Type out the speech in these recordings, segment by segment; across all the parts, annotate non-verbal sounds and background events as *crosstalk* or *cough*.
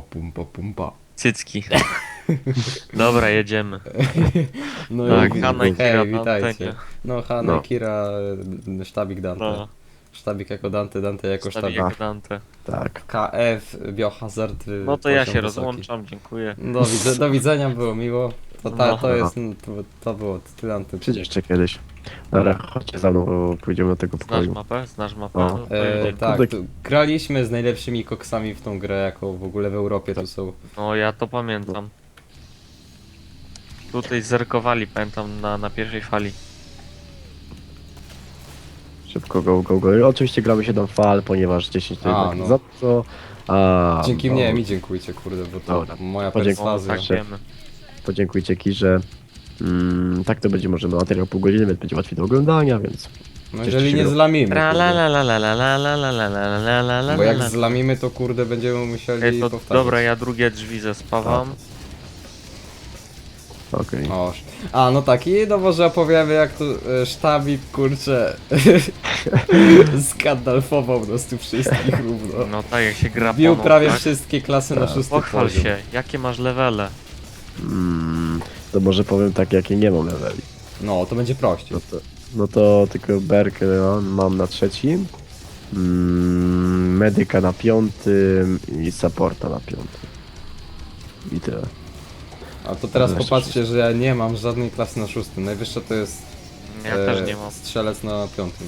Pumpa, pumpa. Cycki. Dobra, jedziemy. *laughs* No Tak, i Hanna i Kira hej, witajcie. No, Hanna, No. Kira, y, sztabik Dante. No, Sztabik jako Dante, Dante jako stawi sztabik. jak Dante. Tak. KF, Biohazard. y, No to ja poziom się wysoki. rozłączam, dziękuję. Do, widze, do widzenia, było miło. To, ta, No. to jest, to, to było tyle. Przyjdziesz jeszcze kiedyś. Dobra, chodźcie za mną, bo pójdziemy do tego Znasz pokoju. mapę? Znasz mapę? O. No E, tak, Kurde. tu, graliśmy z najlepszymi koksami w tą grę, jako w ogóle w Europie tu są. No ja to pamiętam. Tutaj zerkowali, pamiętam, na, na pierwszej fali. Szybko, go, go, go. I Oczywiście gramy 7 fal, ponieważ 10 to A, jednak no. za co. A, Dzięki no, mnie, mi dziękujcie, kurde, bo to Dobra. moja Podziękuję. O, perswazja. tak wiemy. Podziękujcie Ki, że mm, tak to będzie może materiał pół godziny, więc będzie łatwiej do oglądania, więc No jeżeli nie zlamimy, Tra la kurde. la la la la la la la la la la la la bo jak la. zlamimy to kurde będziemy musieli Ej, to, powtarzać. dobra, ja drugie drzwi zespawam. okej. O, a no tak, i no może opowiemy jak to e, sztabik, kurczę, skandalfował po prostu wszystkich równo. No tak, jak się gra Bił poną, prawie tak? wszystkie klasy na Tak. szósty Pochwal poziom. się, jakie masz levele? Mm, to może powiem tak, jakie nie mam leveli. No, to będzie prościej. No to, no to tylko Berkę no, mam na trzecim, mm, medyka na piątym i supporta na piątym. I tyle. A to teraz Jeszcze popatrzcie, że ja nie mam żadnej klasy na szóstym. Najwyższa to jest Ja e, też nie mam. strzelec na piątym.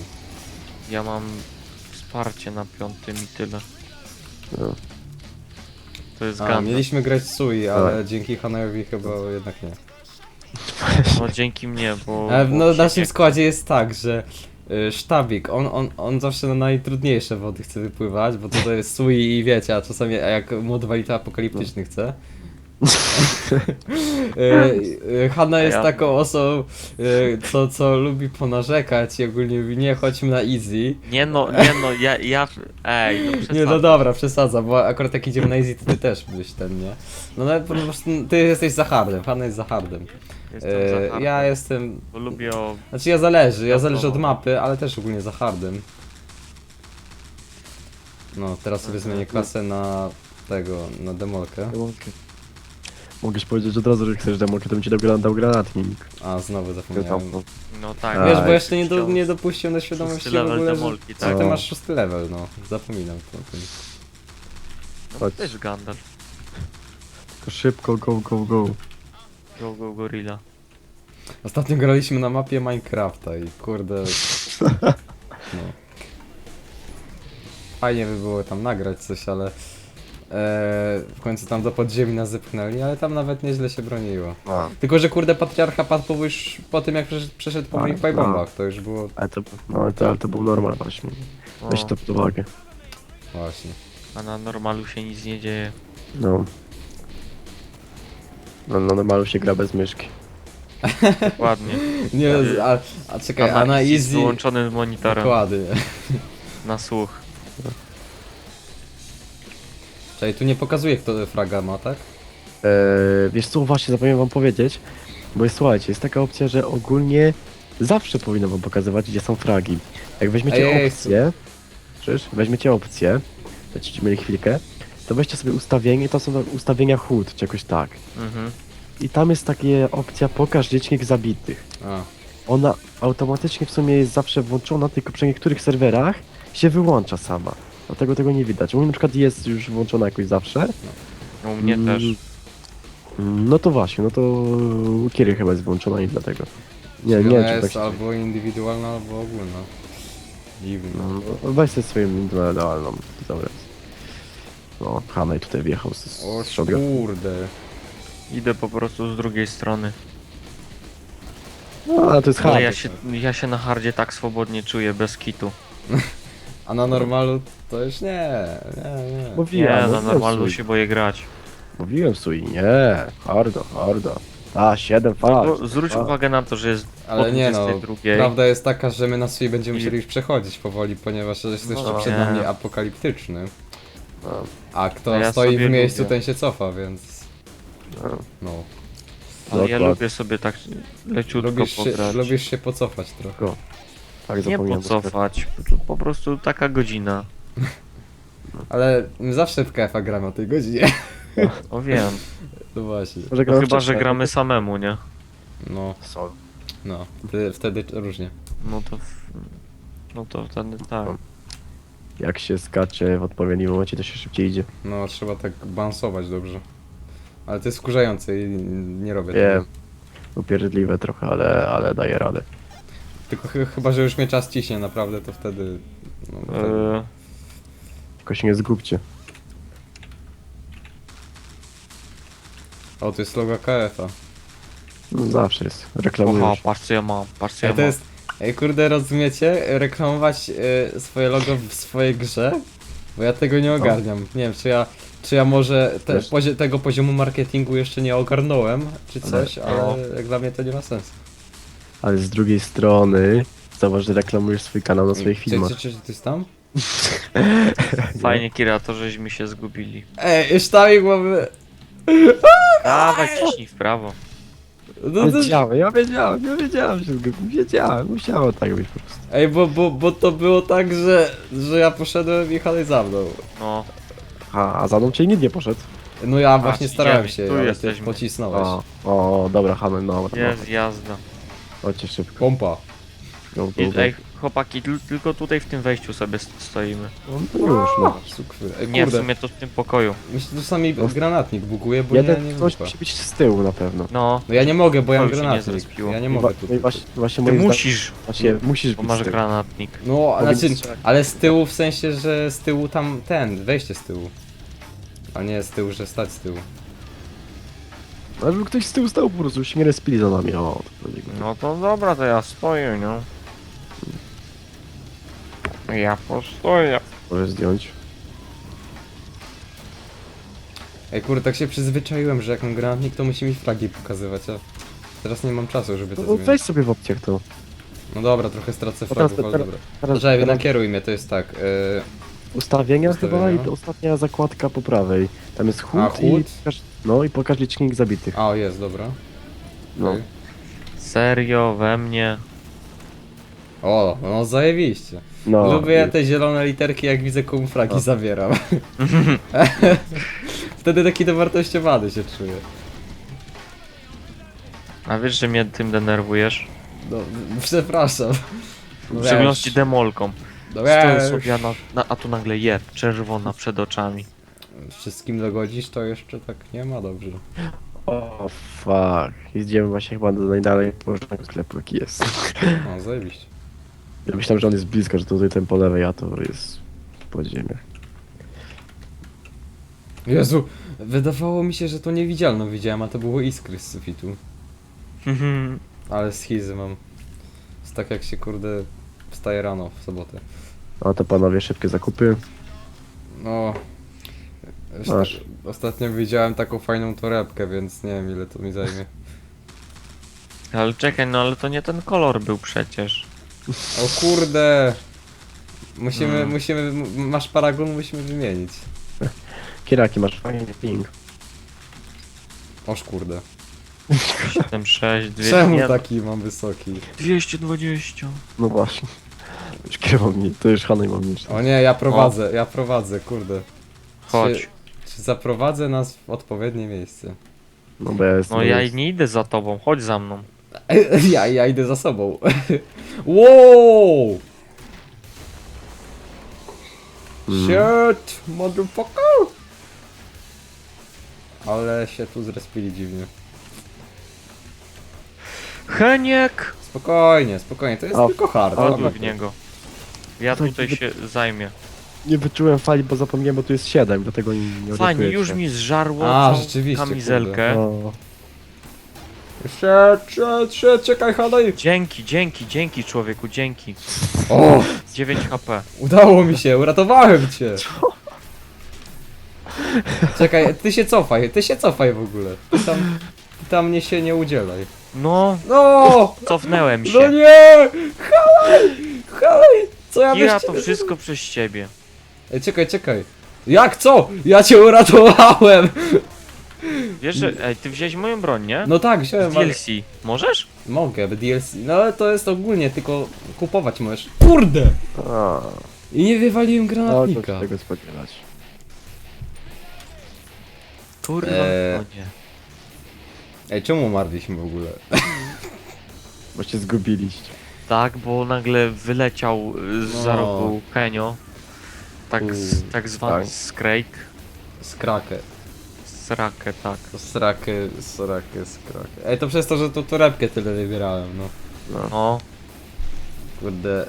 Ja mam wsparcie na piątym i tyle. No. To jest A, mieliśmy grać Sui, ale Tak. dzięki Hanajowi chyba jednak nie. No dzięki mnie, bo... Bo no, w naszym składzie jest tak, że y, sztabik, on, on, on zawsze na najtrudniejsze wody chce wypływać, bo to, to jest Sui i wiecie, a czasami jak mod walita apokaliptyczny chce. Y, *laughs* y, Hanna jest Ja- taką osobą, y, co, co lubi ponarzekać i ogólnie mówi, nie chodźmy na easy. Nie no, nie no, ja... ja... Ej, no *laughs* Nie, przesadzam. no dobra, przesadza, bo akurat jak idziemy na easy, to ty też byś ten, nie? No ale po prostu ty jesteś za hardem, Hanna jest za hardem. Jestem hardem, ja jestem Bo lubię o... Znaczy ja zależy, ja zależy od mapy, ale też ogólnie za hardem. No, teraz sobie zmienię klasę na tego, na demolkę. Mogłeś powiedzieć od razu, że chcesz demolkę, to bym ci dał, dał granatnik. A, znowu zapomniałem. No tak. A, Wiesz, bo tak. jeszcze nie, do, nie dopuściłem do świadomości w ogóle, że, demolki, że tak? ty O. masz szósty level, no. Zapominam to. o tym. No, Chodź. też Gandalf. Tylko szybko, go, go, go. Go, go, gorilla. Ostatnio graliśmy na mapie Minecrafta i kurde... *laughs* No. Fajnie by było tam nagrać coś, ale... E, w końcu tam do podziemi nas zepchnęli, ale tam nawet nieźle się broniło. A, Tylko, że kurde patriarcha padł po, już po tym jak przeszedł, przeszedł po moich no. pajbombach, to już było ale to, no, ale to, ale to był normal właśnie. O, Weź to pod uwagę. właśnie. a na normalu się nic nie dzieje. No. No, no normalu się gra bez myszki. Dokładnie. *laughs* Nie, a, a czekaj, a na z easy... wyłączonym monitorem Dokładnie. na słuch. Czekaj, tu nie pokazuje kto fraga ma, tak? Eee, wiesz co, właśnie zapomniałem wam powiedzieć, bo jest, słuchajcie, jest taka opcja, że ogólnie zawsze powinno wam pokazywać, gdzie są fragi. Jak weźmiecie Ej, ej, opcję, czyż, weźmiecie opcję, będziecie mieli chwilkę, to weźcie sobie ustawienie, to są ustawienia HUD, czy jakoś tak. Mhm. I tam jest taka opcja pokaż licznik zabitych. A, Ona automatycznie w sumie jest zawsze włączona, tylko przy niektórych serwerach się wyłącza sama. Dlatego tego nie widać. U mnie na przykład jest już włączona jakoś zawsze. U mnie Mm, też. No to właśnie, no to u Kiery chyba jest włączona i dlatego. Nie, nie wiem, czy tak jest się... albo indywidualna, albo ogólna. Dziwne. No, no, weź sobie swoją indywidualną. Dobra. No, Hanej tutaj wjechał z, O z shotgun. kurde. Idę po prostu z drugiej strony. No, ale to jest hard. Ale ja się, ja się na hardzie tak swobodnie czuję, bez kitu. *laughs* A na normalu to już nie, nie, nie. Mówiłem, Nie, na mówiłem normalu Sui. się boję grać. Mówiłem Sui, nie, hardo, hardo. A, 7 fal. Bo zwróć uwagę na to, że jest Ale po nie no, 22. prawda jest taka, że my na sobie będziemy I- musieli już przechodzić powoli, ponieważ jest No jeszcze nie. przed nami apokaliptyczny. No, A kto A ja stoi sobie w miejscu, lubię. ten się cofa, więc... no. No. Ale ja Dokładnie. lubię sobie tak leciutko Lubisz się, pograć. lubisz się pocofać trochę. Tak, Nie zapomniałem. pocofać, po- po prostu taka godzina. *laughs* Ale my zawsze w KF-a gramy o tej godzinie. O wiem. *laughs* No właśnie. Może No gramy chyba, że wcześniej. gramy samemu, nie? No, Są. no. Wtedy, wtedy różnie. No to... w- No to wtedy tak. Jak się skacze w odpowiednim momencie, to się szybciej idzie. No, trzeba tak balansować dobrze. Ale to jest wkurzające i nie robię Wiem. tego. Upierdliwe trochę, ale, ale daje radę. Tylko ch chyba, że już mnie czas ciśnie naprawdę, to wtedy... No, wtedy. Yy, Tylko się nie zgubcie. O, to jest logo KF-a. No, zawsze jest. Oha, Reklamujesz. patrz co ja mam, patrz co ja Ej, to mam. jest... Ej, kurde, rozumiecie? Reklamować e, swoje logo w swojej grze? Bo ja tego nie ogarniam. Nie wiem, czy ja... Czy ja może te, Wiesz- pozi tego poziomu marketingu jeszcze nie ogarnąłem, czy Ale- coś, ale no. jak dla mnie to nie ma sensu. Ale z drugiej strony, zobacz, że reklamujesz swój kanał na swoich filmach. czy, czy, czy ty jest tam? *laughs* Fajnie Kira, to żeśmy się zgubili. Ej, sztabik mamy... *laughs* Dawaj, ciśnij w prawo. No to... Wiedziałem, ja wiedziałem, ja wiedziałem, że zgubił. Wiedziałem, musiało tak być po prostu. Ej, bo, bo, bo to było tak, że, że ja poszedłem i Halej za mną. No, A, a za mną cię nikt nie poszedł. No ja właśnie idziemy, starałem się, tu ale ty jesteśmy. pocisnąłeś. O, o dobra, Hamel, no, no. jest jazda. Chodźcie szybko. Pompa. Go, go, I, go. ej, chłopaki, tyl- tylko tutaj w tym wejściu sobie st- stoimy. No, to już, no. Sukwy. Ej, Nie, w kurde. sumie to w tym pokoju. Myślę, że czasami granatnik buguje, bo Jeden nie, nie ktoś musi być z tyłu na pewno. No, No ja nie mogę, bo ja mam już się nie granatnik. zrespiło. Ja nie I wa- mogę no i tu. właśnie, właśnie ty moim musisz, właśnie musisz bo być masz z tyłu. granatnik. No, Powinien znaczy, strzelać. ale z tyłu w sensie, że z tyłu tam ten, wejście z tyłu. A nie z tyłu, że stać z tyłu. Ale żeby ktoś z tyłu stał po prostu, już się nie respili za nami, o. To. No to dobra, to ja stoję, no. Ja postoję. Możesz zdjąć. Ej kurde, tak się przyzwyczaiłem, że jak mam granatnik, to musi mi flagi pokazywać, a teraz nie mam czasu, żeby to No, zmienić. weź sobie w opcjach to. No dobra, trochę stracę No teraz- flagów, ale teraz- dobra. Teraz, Czekaj, teraz nakieruj mnie, to jest tak. Yy, ustawienia, Ustawienia. chyba i to ostatnia zakładka po prawej. Tam jest chód, A, i chód? pokaż, no i pokaż licznik zabitych. a, o, jest, dobra. No. Okej. Serio, we mnie. O, no zajebiście. No, Lubię i- te zielone literki, jak widzę O. zabieram. *laughs* *laughs* Wtedy taki dowartościowany się czuję. A wiesz, że mnie tym denerwujesz? No, przepraszam. W szczególności demolką. no Stoję wiesz. sobie, a, na, na, a tu nagle je, czerwona przed oczami. Wszystkim dogodzisz, to jeszcze tak nie ma dobrze. O, fuck. Idziemy właśnie chyba do najdalej położonego sklepu, jaki jest. No, zajebiście. *laughs* Ja myślałem, że on jest blisko, że tutaj ten po lewej, a to jest w podziemiach. Jezu, wydawało mi się, że to niewidzialną widziałem, a to było iskry z sufitu. Ale schizy mam. Jest tak jak się kurde wstaje rano w sobotę. A to panowie, szybkie zakupy. No. Masz. tak- Ostatnio widziałem taką fajną torebkę, więc nie wiem ile to mi zajmie. Ale czekaj, no ale to nie ten kolor był przecież. O kurde! Musimy, Mm. musimy, m- masz paragon, musimy wymienić. Kieraki, masz fajny ping. Oż kurde. 7, 6, 200. Czemu nie, taki mam wysoki? 220. No właśnie. Już kierownik, to już Hanej mam niż. O nie, ja prowadzę, ja prowadzę, kurde. Chodź. Czy, zaprowadzę nas w odpowiednie miejsce? No bo ja jestem... No ja nie idę za tobą, chodź za mną. *laughs* Ja, ja idę za sobą. *laughs* wow! Mm. Shit, motherfucker! Ale się tu zrespili dziwnie. Heniek! Spokojnie, spokojnie, to jest O, tylko hard. o, Odwróć w niego. Ja tutaj się zajmę. Nie wyczułem fali, bo zapomniałem, bo tu jest 7, dlatego nie, nie Fajnie, orientuję już się. mi zżarło A, rzeczywiście, kamizelkę. No, Shit, shit, shit, czekaj, hadaj! Dzięki, dzięki, dzięki człowieku, dzięki. O, 9 HP. udało mi się, uratowałem cię! Czekaj, ty się cofaj, ty się cofaj w ogóle. Ty tam, ty tam mnie się nie udzielaj. No, No! cofnęłem No się. nie! Halej! Halej! Co ja Kira, to wszystko przez ciebie. Ej, czekaj, czekaj. Jak co? Ja cię uratowałem! Wiesz, że... Ej, ty wziąłeś moją broń, nie? No tak, Z wziąłem, ale... DLC. Możesz? Mogę, w DLC. No ale to jest ogólnie, tylko kupować możesz. Kurde! A, I nie wywaliłem no to granatnika. się tego spodziewać. Kurwa, Eee. nie. Ej, czemu umarliśmy w ogóle? Bo się zgubiliście. Tak, bo nagle wyleciał y, z No. za rogu Kenio. Tak, z, U, tak zwany tak. Scrake. Skrakę. Srakę, tak. Srakę, srakę, skrakę. Ej, to przez to, że tu torebkę tyle wybierałem, no. No. No, Kurde.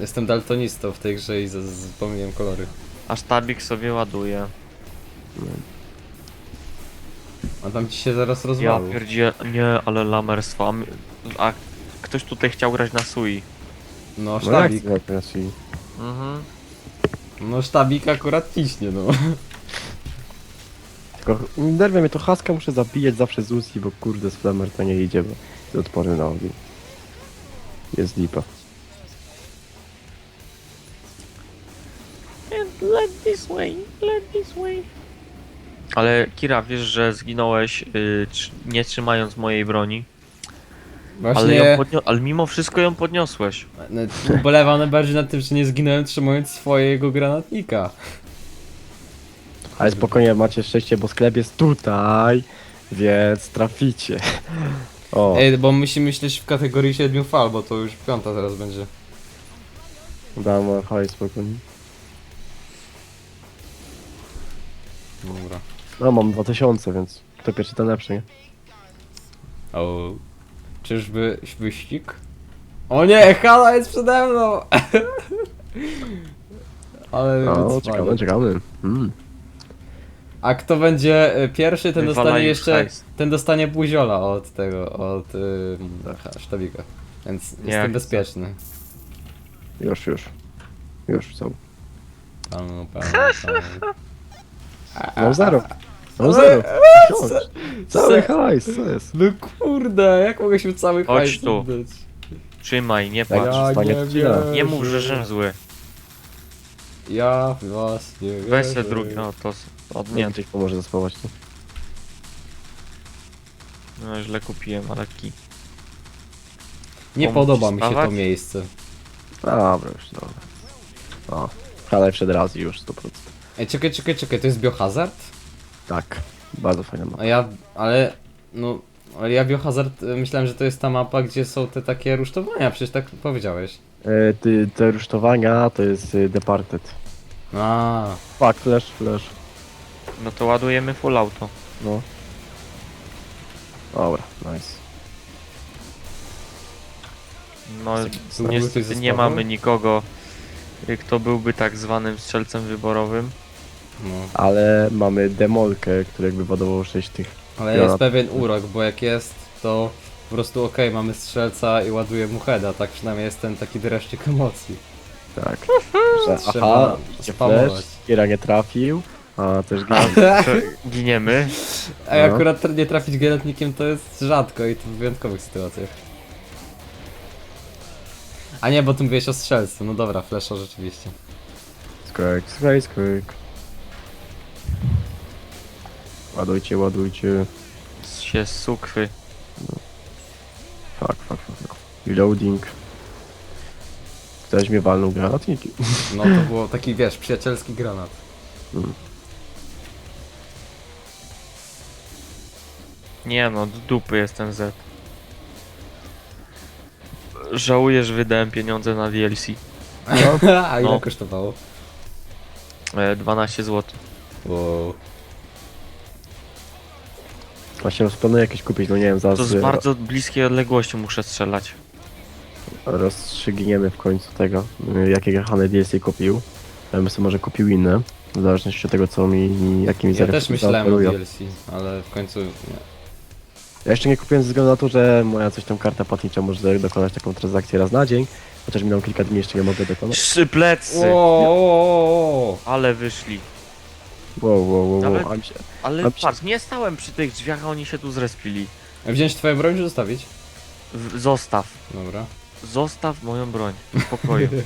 Jestem daltonistą w tej grze i z- z- pomyliłem kolory. aż tabik sobie ładuje. A tam ci się zaraz Ja rozwalił. pierdzie, nie, ale lamerstwo. A, my- a ktoś tutaj chciał grać na Sui. No, No jak sztabik. jak raczej. Mhm. No, sztabik akurat ciśnie, no. Tylko nerwia mnie to haska muszę zabijać zawsze z Uzi, bo kurde z Flamer to nie idzie, bo jest odporny na ogień. Jest lipa. Let this way, let this way. Ale Kira, wiesz, że zginąłeś y, nie trzymając mojej broni, ale, ją Właśnie, podnio- ale mimo wszystko ją podniosłeś. no, ubolewam najbardziej nad tym, że nie zginąłem trzymając swojego granatnika. Ale spokojnie macie szczęście, bo sklep jest tutaj, więc traficie. O, Ej, bo musimy myśleć w kategorii 7 fal, bo to już piąta teraz będzie. dam hajs spokojnie. Dobra. No mam 2000, więc to pierwszy ten lepszy, nie? O. Czyżby wyścig? O nie, Hala jest przede mną! *laughs* Ale No, wycwaniak. czekamy, czekamy. Mm. A kto będzie y, pierwszy, ten dostanie jeszcze. hajs. Ten dostanie buziola od tego, od y, sztabika. Więc Nie, jestem jak bezpieczny. Już, już. Już, są. Panu, panu, *laughs* panu. Mam zero. Ale- zero. co- Wciąż. Cały hajs, co jest? No kurde, jak mogę się cały Chodź hajs tu. oddać? Trzymaj, nie płacz. się stanie, ci da. Nie mów, że żem zły. Ja w was nie Weź se drugi, no to s- od Nie, nie. coś pomoże zaspawać tu. No źle kupiłem, ale ki. Nie podoba mi się to spawać? miejsce. Dobra, już, dobra. O, ale przed raz już 100%. Ej, czekaj, czekaj, czekaj, to jest biohazard? Tak, bardzo fajna mapa. A ja, ale, no, ale ja biohazard y, myślałem, że to jest ta mapa, gdzie są te takie rusztowania, przecież tak powiedziałeś. E, ty, te rusztowania to jest y, Departed. A, Fuck, flash, flash. No to ładujemy full auto. No. Dobra, nice. No niestety nie mamy nikogo, y, kto byłby tak zwanym strzelcem wyborowym. No. Ale mamy demolkę, który jakby ładował 6 tych. Ale Ja- jest pewien urok, bo jak jest, to po prostu okej, mamy strzelca i ładuje mu heada, tak przynajmniej jest ten taki dreszczyk emocji. Tak. Że, Trzeba aha, idzie spamować. flash, Kiera nie trafił, a też A, ginął. to giniemy. A No. akurat nie trafić granatnikiem to jest rzadko i to w wyjątkowych sytuacjach. A nie, bo tu mówiłeś o strzelcu, no dobra, flesza rzeczywiście. Skrek, skrek, skrek. Ładujcie, ładujcie. Się sukwy. Fuck, fuck, fuck. fuck. Reloading. Ktoś mnie walnął granatniki. No to było taki, wiesz, przyjacielski granat. Nie no, do dupy jest ten Z. Żałuję, że wydałem pieniądze na DLC. *laughs* A ile No. kosztowało? E, 12 zł. Wow. Właśnie rozplanuję jakieś kupić, no nie wiem, zaraz To z ro- bardzo bliskiej odległości muszę strzelać. rozstrzygniemy w końcu tego, y, jakie Hane DLC kupił. Ja bym sobie może kupił inne, w zależności od tego, co mi, jakimi Ja też myślałem o. DLC, ale w końcu nie. Ja jeszcze nie kupiłem ze względu na to, że moja coś tam karta płatnicza może dokonać taką transakcję raz na dzień, chociaż minął kilka dni, jeszcze nie mogę dokonać. Trzy plecy! O, Ale wyszli. Wow, wow, wow, Nawet- wow. a mi się- Ale A patrz, nie stałem przy tych drzwiach, a oni się tu zrespili. Wziąć twoją broń czy zostawić? W- Zostaw. Dobra. Zostaw moją broń. W pokoju. *laughs*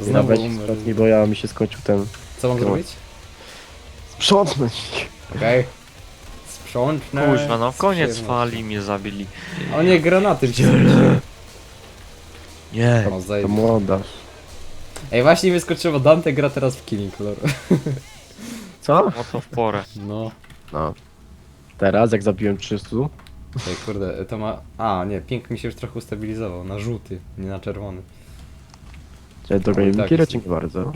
Ja Znowu weź umarł. bo ja mi się skończył ten... Co mam zrobić? Sprzątnąć! Okej. Sprzątnę. Kuźwa, no koniec fali mnie zabili. O nie, granaty w Nie. O, To zajebiście. Ej, właśnie wyskoczyło, Dante gra teraz w Killing Floor. *laughs* Co Co? O to w porę. No. No. Teraz jak zabiłem 300, Ej, kurde, to ma... A, nie, pink mi się już trochę ustabilizował. Na żółty, nie na czerwony. to dogonimy tak Kira, jest. dzięki bardzo.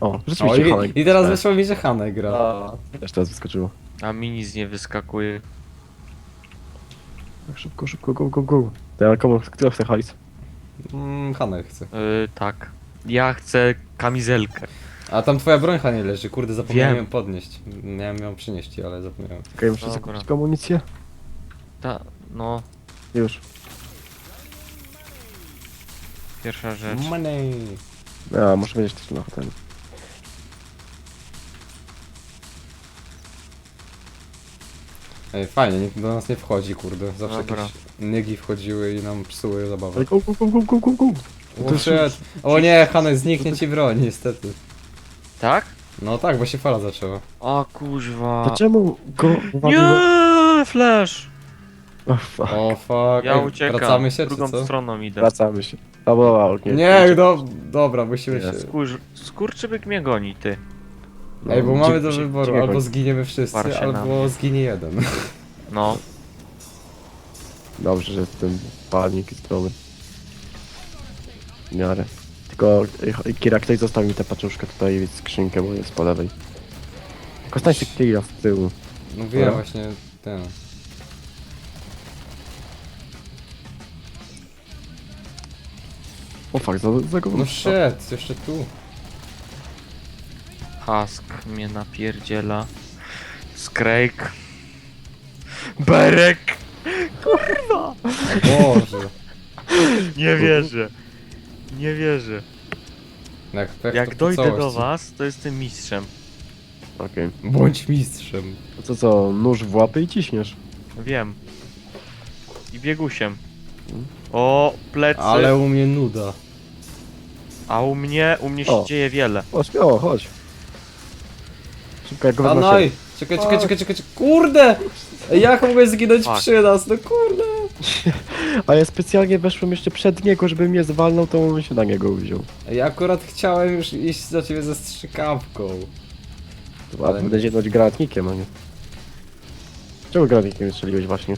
O, O, rzeczywiście i, Hanek. I teraz Tak. wyszło mi, że Hanek gra. A, Też teraz wyskoczyło. A mi nic nie wyskakuje. Tak szybko, szybko, go, go, go. To ja komu, kto chce hajs? Mm, Hanek chce. Yy, tak. Ja chcę kamizelkę. A tam twoja broń Hanie leży, kurde, zapomniałem Wiem. ją podnieść. Miałem ją przynieść, ale zapomniałem. Okej, muszę Dobra. zakupić amunicję. Ta, no, Już. pierwsza rzecz. Money! A, muszę wiedzieć też na ten. Ej, fajnie, nikt do nas nie wchodzi, kurde. Zawsze Dobra. jakieś nygi wchodziły i nam psuły zabawę. Go, go, go, go, go, go, go. O, shit. o nie, Hanek, zniknie ci broń, niestety. Tak? No tak, bo się fala zaczęła. O kuźwa. To czemu go uwaliło? Nie, flash! O, fuck. O fuck. Ja Ej, uciekam. Wracamy się, czy Drugą co? stroną idę. Wracamy się. Dobra, okej. Nie, do, dobra, musimy się... Jest. Skur... Skurczybyk mnie goni, ty. Ej, bo No, mamy do wyboru, albo zginiemy wszyscy, się albo zginie jeden. No. Dobrze, że ten palnik jest zdrowy. W miarę. Tylko ej, Kira, ktoś zostawił mi tę paczuszkę tutaj, skrzynkę, bo jest po lewej. Tylko stań się Kira z tyłu. No wiem, Dobra. właśnie ten. O fuck, za, za go No shit, jeszcze tu. Husk mnie napierdziela. Skrejk. Berek! O Boże. Nie wierzę. Nie wierzę. Jak, jak, Jak to po dojdę do całości. was, to jestem mistrzem. Okej. Bądź mistrzem. To co, co, nóż w łapy i ciśniesz. Wiem. I biegusiem. O, plecy. Ale u mnie nuda. A u mnie, u mnie się O. dzieje wiele. O, śmiało, chodź. Szybko, jak go A no i! Czekaj, czekaj, czekaj, czekaj, czekaj. Kurde! Jak mogę zginąć Fuck. przy nas? No kurde! A ja specjalnie weszłem jeszcze przed niego, żeby mnie zwalnął, to on się na niego wziął. Ej, Ja akurat chciałem już iść do ciebie ze strzykawką. A Ale- będę jednąć granatnikiem, a nie. Czemu granatnikiem strzeliłeś właśnie?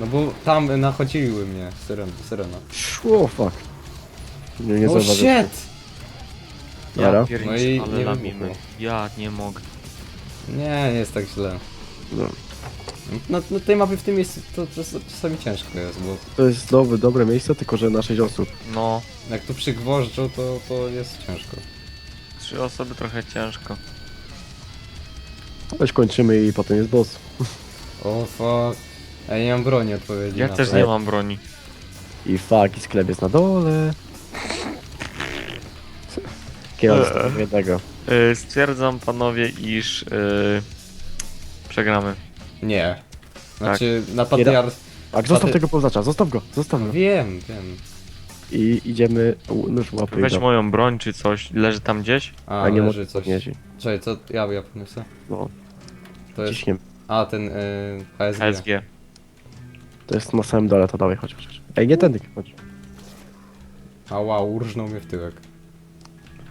No bo tam nachodziły mnie syren, syrena. O, fuck. Nie, nie oh zauważyłem. shit! Jara? Ja pierniczę, No i ale nie lamimy. wybuchło. Ja nie mogę. Nie, nie jest tak źle. No. Na, na tej mapie w tym miejscu to, to czasami ciężko jest, bo To jest dobre, dobre miejsce, tylko że na 6 osób. No, jak tu przygwożdżą, to, to jest ciężko. trzy osoby trochę ciężko. Weź kończymy i potem jest boss. O fuck. Ja nie mam broni odpowiedzi Ja na też to. nie mam broni. I fuck, i sklep jest na dole. Kiedyś Eee. jednego. Y, stwierdzam panowie, iż y, przegramy. Nie. Znaczy, na patriar... A zostaw tego powzacza, zostaw go, zostaw go. Wiem, wiem. I idziemy, u- nóż łapy Weź moją broń czy coś, leży tam gdzieś? A, A nie leży może coś. podnieść. Czekaj, co? Ja, ja podniosę. No, To jest... ciśniem. A, ten y, HSG. HSG. To jest na samym dole, to dawaj, chodź, chodź. chodź. Ej, nie tędy, chodź. A wow, urżnął mnie w tyłek.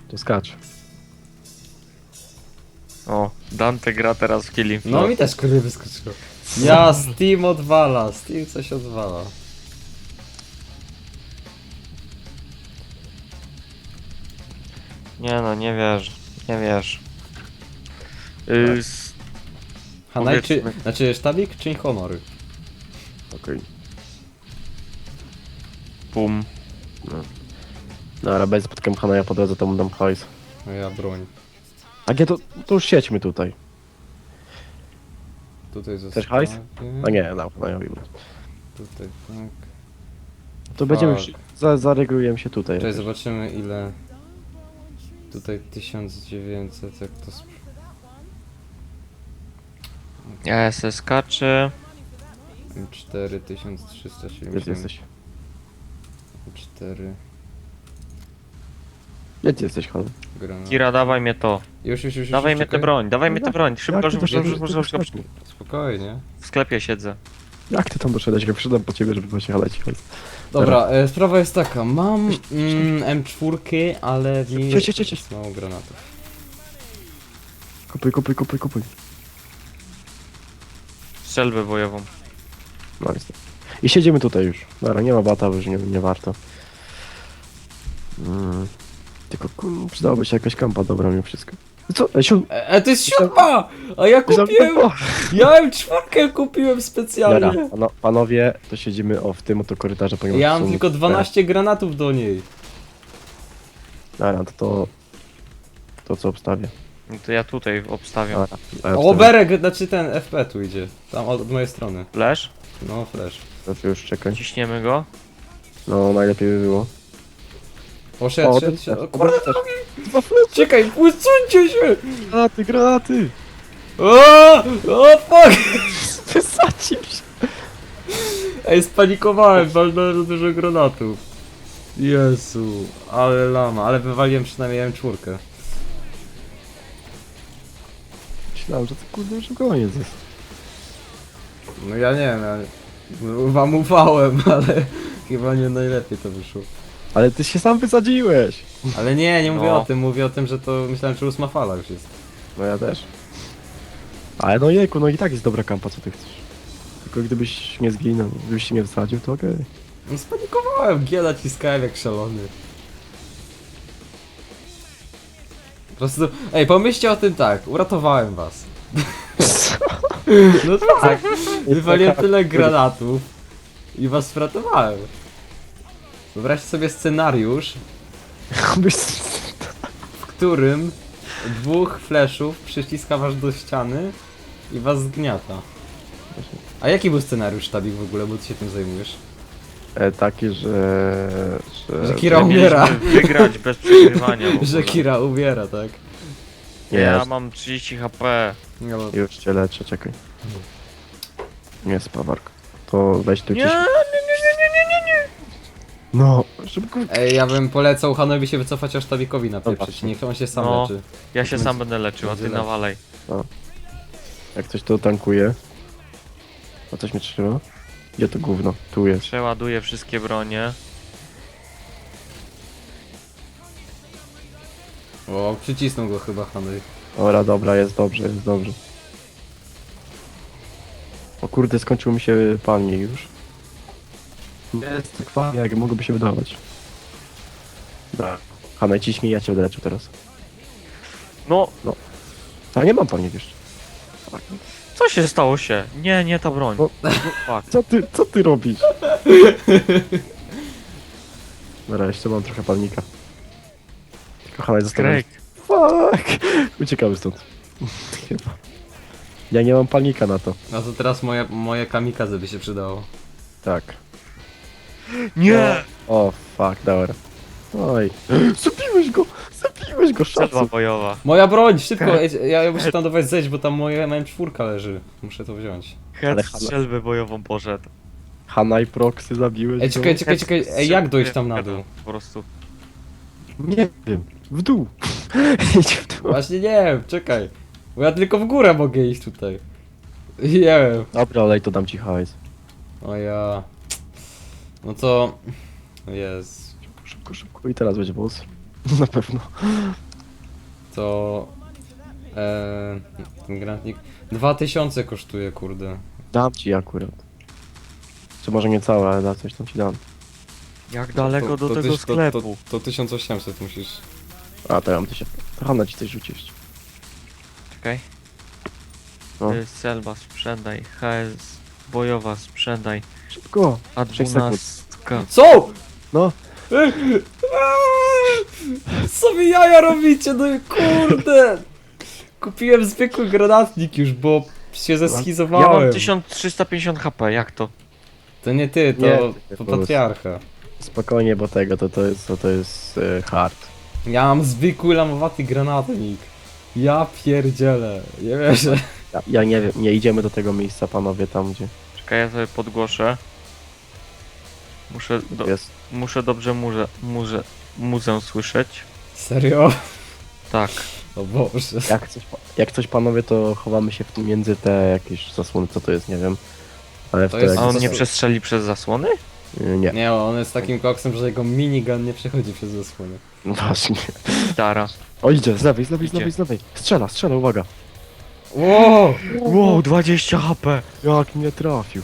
To skacz. O, Dante gra teraz w Killing No Floor. mi też kurde wyskoczyło. Ja, Steam odwala, Steam coś odwala. Nie no, nie wiesz, nie wiesz. Y, s- Hanaj czy... Powiedzmy. Znaczy sztabik czy honory? Okej. Pum. No, ale bez spotkam Hanaja po drodze, to mu dam hajs. No ja broń. A nie, to, to już siedźmy tutaj. Tutaj Chcesz hajs? A nie, no, Hanajowi. Tutaj tak. To będziemy już, za, zareguujemy się tutaj. Cześć, zobaczymy ile... Tutaj 1900, jak to... sp- Ja se skaczę. 4370. Gdzie ty jesteś? 4 Gdzie ty jesteś, granaty. Kira, dawaj mnie to. Już, już, już. Dawaj już, mnie tę czekaj. broń, dawaj mnie No tę broń. Szybko, szybko, szybko, szybko, szybko. sklepu? Spokojnie. W sklepie siedzę. Jak ty tam doszedłeś? Jak przyszedłem po ciebie, żeby właśnie haleć hajs. Dobra, e, sprawa jest taka. Mam mm, M4, ale w niej Cześć, cześć, cześć. jest mało granatów. Kupuj, kupuj, kupuj, kupuj. Strzelbę bojową. No jest. I siedzimy tutaj już. Dobra, nie ma bata, bo już nie, nie warto. Mm. Tylko kur... przydałoby się jakaś kampa dobra mimo wszystko. Co? E, siód... E, e, to jest siódma! A ja kupiłem... Ja M czwórkę kupiłem Dobra, specjalnie. pano, panowie, to siedzimy o w tym oto korytarzu, ponieważ Ja mam są- tylko 12 granatów do niej. Dobra, to to... To co obstawię. No to ja tutaj obstawiam. Dobra, a ja O, obstawię. Berek, znaczy ten FP tu idzie. Tam od, od mojej strony. Flash? No, flash. To już czekaj. Ciśniemy go. No, najlepiej by było. Poszedł, O, szedł, ten- szedł. O, kurde, drogi! Dwa fle- Czekaj, usuńcie się! Granaty, granaty! O, o fuck! *laughs* Wysadził się! Ej, spanikowałem, walnąłem dużo granatów. Jezu, ale lama, ale wywaliłem przynajmniej M4. Myślałem, że to kurde już koniec jest. No ja nie wiem, ja wam ufałem, *laughs* ale chyba nie najlepiej to wyszło. Ale ty się sam wysadziłeś! Ale nie, nie mówię No. o tym, mówię o tym, że to myślałem, że ósma fala już jest. No ja też. Ale no jejku, no i tak jest dobra kampa, co ty chcesz. Tylko gdybyś nie zginął, gdybyś się nie wysadził, to okej. No spanikowałem, giela ciskałem jak szalony. Po prostu, ej, pomyślcie o tym tak, uratowałem was. *laughs* No tak, *laughs* wywaliłem tyle granatów i was uratowałem. Wyobraźcie sobie scenariusz, w którym dwóch fleszów przyciska was do ściany i was zgniata. A jaki był scenariusz, Tabik, w ogóle, bo ty się tym zajmujesz? E, taki, że... Że, Że Kira umiera. mieliśmy wygrać bez przegrywania. w *laughs* Że ogóle. Kira umiera, tak? Nie, Ja mam 30 HP. No, już cię leczę, czekaj. Nie, spawarka. To weź tu Nie, ciś... nie, nie, nie, nie, nie, nie. No, szybko. Ej, ja bym polecał Hanowi się wycofać, aż Tabikowi napieprzyć. Dobra. Niech on się sam No. leczy. Ja się sam będę leczył, a ty Będzie nawalaj. Jak coś to tankuje. A coś mnie trzyma? Gdzie to gówno? Tu jest. Przeładuję wszystkie bronie. O, przycisnął go chyba Hanowi. Ora, dobra, jest dobrze, jest dobrze. O kurde, skończył mi się palnik już. Jest tak fajnie, jak mogłoby się wydawać. Tak. Hanaj, ciśnij, ja cię będę leczył teraz. No, A nie mam palnik jeszcze. co się stało się? Nie, nie ta broń. No. Fuck. Co ty, co ty robisz? Dobra, jeszcze mam trochę palnika. Tylko Hanaj zostawiam. Greg. Fuck! Uciekamy stąd. Chyba. Ja nie mam palnika na to. No to teraz moje, moje kamikaze by się przydało. Tak. Nie! O, fuck, dobra. Oj. *gasps* Zabiłeś go! Zabiłeś go, szacu! bojowa. Moja broń, szybko! ej, Ja, ja muszę tam do was zejść, bo tam moja M4 leży. Muszę to wziąć. Head Ale- strzelbę bojową poszedł. Hanaj proxy zabiłeś Ej, go? czekaj, czekaj, czekaj. Ej, jak dojść tam na dół? Po prostu. Nie wiem. W dół. *laughs* Idź w dół. Właśnie nie wiem, czekaj. Bo ja tylko w górę mogę iść tutaj. *laughs* Nie wiem. Dobra, olej, to dam ci hajs. O ja. No to... Jest. Szybko, szybko. I teraz będzie boss. *laughs* Na pewno. To... Eee, ten granatnik... 2000 kosztuje, kurde. Dam ci akurat. Czy może nie całe, ale da coś tam ci dam. Jak daleko do tego tyś- sklepu? To, to, to 1800 musisz. A, to ja mam tysiąc. To Hanna ci coś rzuci jeszcze. Czekaj. No. Y, Selba sprzedaj, HS bojowa sprzedaj, Szybko. a Sześć sekund. dwunastka. Co? No. *laughs* Co wy jaja robicie, no i kurde! Kupiłem zwykły granatnik już, bo się Ja mam 1350 HP, jak to? To nie ty, to, Nie, to patriarcha. Spokojnie, bo tego, to, to jest, to, to jest e, hard. Ja mam zwykły lamowaty granatnik. Ja pierdzielę. Nie wierzę. Ja, ja nie wiem, nie idziemy do tego miejsca, panowie, tam gdzie Czekaj, ja sobie podgłoszę. Muszę, do, jest. muszę dobrze murze, murze, muzę słyszeć. Serio? Tak. O Boże. Jak coś, pa- jak coś panowie, to chowamy się w, między te jakieś zasłony, co to jest, nie wiem. Ale w To te jest- A on nie przestrzeli przez zasłony? zasłony- Nie, Nie, on jest takim koksem, że jego minigun nie przechodzi przez zasłonę. no właśnie. Gitara. O, idzie, z lewej, z lewej, z Idzie. lewej, z lewej. Strzela, strzela, uwaga. Wow! Wow, 20 HP! Jak mnie trafił.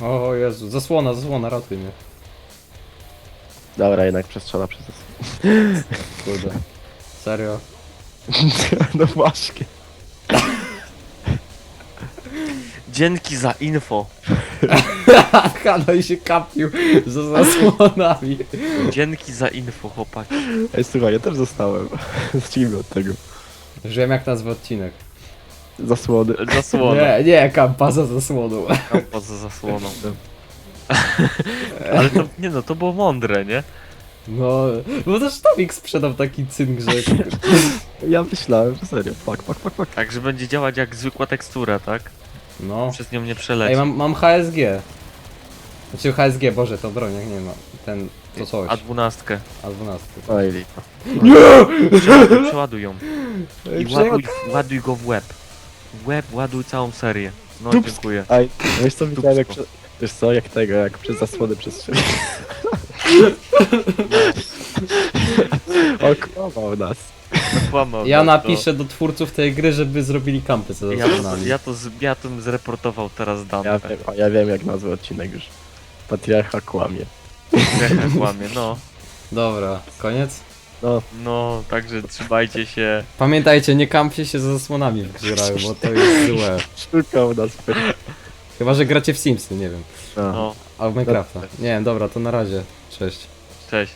O Jezu, zasłona, zasłona, ratuj mnie. Dobra, jednak przestrzela przez nas. *laughs* Kurde. Serio? *laughs* no właśnie. Dzięki za info. *laughs* Hanoj się kapił za zasłonami. Dzięki za info, chłopaki. Ej, słuchaj, ja też zostałem. Zacznijmy od tego. Już wiem jak nazwę odcinek. Zasłony. Zasłona. Nie, nie, kampa za zasłoną. Tam poza zasłoną. Ale to, nie no, to było mądre, nie? No, bo też Tawik sprzedał taki cynk, że... *laughs* Ja myślałem, że serio. Fuck, fuck, fuck, fuck. Tak, że będzie działać jak zwykła tekstura, tak? No. Przez nią nie Ej, przeleci. mam, mam HSG. Znaczy HSG, Boże, to broń, jak nie ma. Ten, to coś. A12. A12. Oj, Przeładuj, przeładuj ją. I Ej, ładuj, ładuj go w łeb. W łeb ładuj całą serię. No Dupsko. dziękuję. Aj, wiesz co widziałem jak... Prze... Wiesz co, jak tego, jak przez zasłony przestrzeli. *laughs* *laughs* Okłamał nas. Kłamał, Ja no, napiszę do twórców tej gry, żeby zrobili kampy To... za Ja, to, zasłonami. ja, to, z- ja to zreportował teraz Ja Dante. wiem, a ja wiem jak nazwę odcinek już. Patriarcha kłamie. Ja kłamie, no. Dobra, koniec? No, No, także trzymajcie się. Pamiętajcie, nie kampcie się za zasłonami w bo to jest *laughs* złe. szukał nas. Chyba, że gracie w Simsy, nie wiem. A. No, Albo w Minecrafta. Nie wiem, dobra, to na razie. Cześć. cześć.